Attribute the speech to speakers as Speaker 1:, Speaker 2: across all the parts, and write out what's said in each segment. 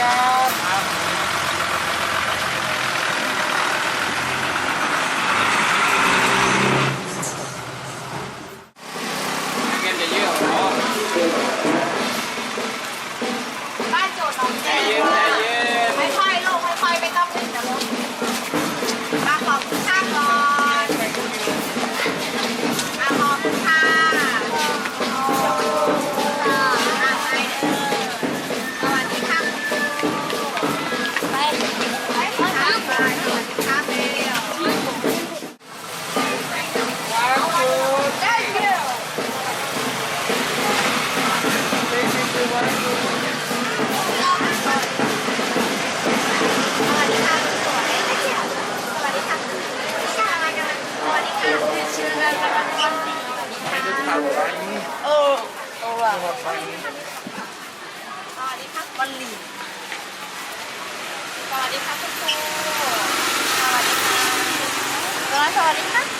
Speaker 1: ครับ
Speaker 2: วัสดีครับวันลีสวัสดีครับคุณครูสวัสดีค่ะสวัสดีค่ะ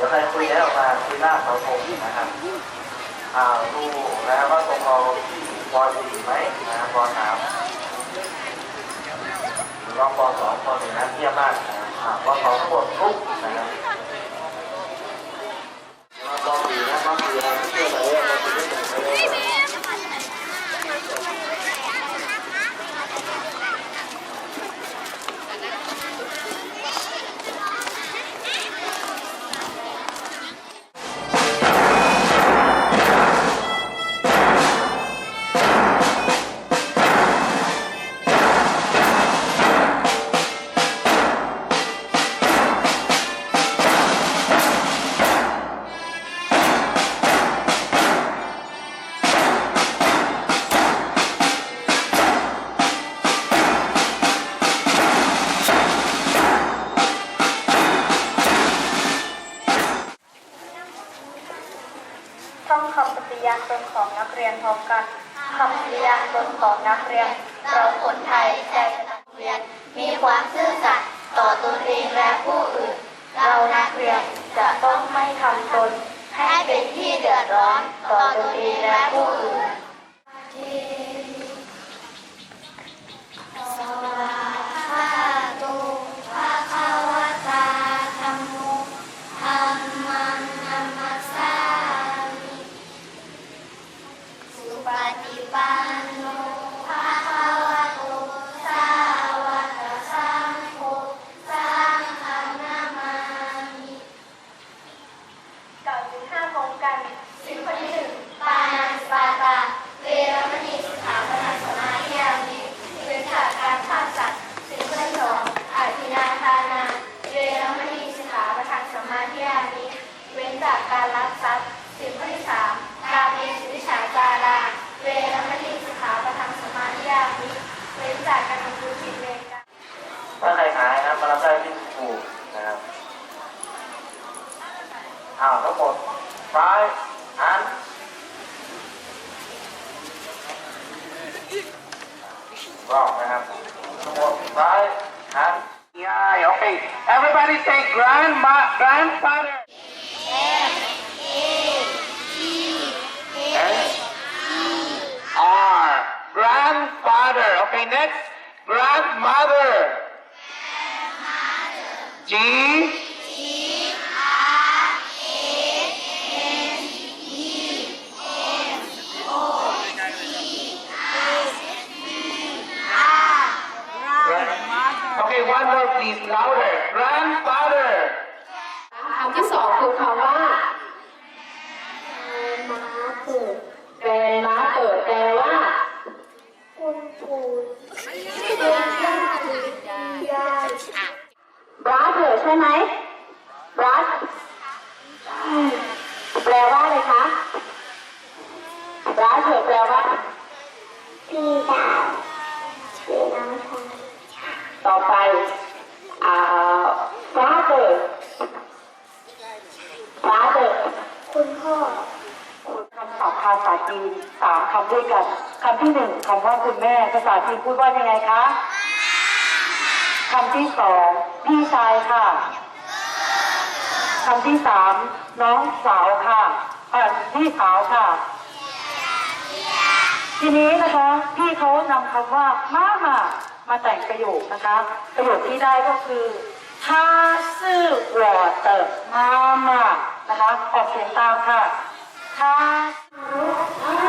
Speaker 3: ดี๋ยวใครคุยแล้วออกมาคุยหน้าเสาธงนะครับอ่าดูนะครับว่าตรงเราที่ปอสี่ไหมนะครับปอสามหรืองปอสองปอหนึ่งนะเทียบมากนะครับอ่าปอสองทั้งหมดทุกนะครับ
Speaker 4: ท่องคำปฏิญาณตนของนักเรียนพร้อมกันคำปฏิญาณตนของนักเรียน เราคนไทยใจนักเรียน มีความซื่อสัตย์ต่อตนเองและผู้อื่น เรานักเรียนจะต้องไม่ทำตน ให้เป็นที่เดือดร้อนต่อตนเองและผู้อื่น ห้าพร้อมกันสิ่งข้อที่หนึ่งปานาติปาตา เวรมณีสิกขาปะทังสมาธิยามิเว้นจากการฆ่าสัตว์สิ่งข้อที่สองอาทินาทานา เวรมณีสิกขาปะทังสมาธิยามิเว้นจากการลักทรัพย์สิ่งข้อที่สามกาเมสุวิชาจาราเวรมณีสิกขาปะทังสมาธิยามิเว้นจากการทำทุจิตเวรกรรม
Speaker 3: ถ้าใครหายนะครับมารับได้ที่ครูนะครับอ้าวทั้งหมด ซ้ายหันรอบนะครับทั้งหมดซ้ายหัน
Speaker 1: Yeah, okay. Everybody say grandma, grandfather.
Speaker 3: S
Speaker 1: R. Grandfather. Okay, next. Grandmother. G.
Speaker 5: ที่สองคือคำว่า
Speaker 6: ม้าเกิด
Speaker 5: แกรนม้าเกิดแปลว่า
Speaker 6: คุณปู่คุณย่าคุณยาย
Speaker 5: บรัสเหรอใช่ไหมบรัสแป ลว่าอะไรคะบรัสเหรอแปลว่า
Speaker 6: พี่ดาวชื่อน้องชาย
Speaker 5: ต่อไปอ่า father father
Speaker 6: คุณพ่อ
Speaker 5: คำศัพท์ภาษาจีนสามคำด้วยกันคำที่หนึ่งคำว่าคุณแม่ภาษาจีนพูดว่ายังไงคะคำที่สองพี่ชายค่ะ คำที่สามน้องสาวค่ะเอ่อพี่สาวค่ะ ทีนี้นะคะ พี่เขานำคำว่ามามามาแต่งประโยคนะคะ ประโยคที่ได้ก็คือ他是我的妈妈นะคะ ออกเสียงตามค่ะ他
Speaker 6: รู้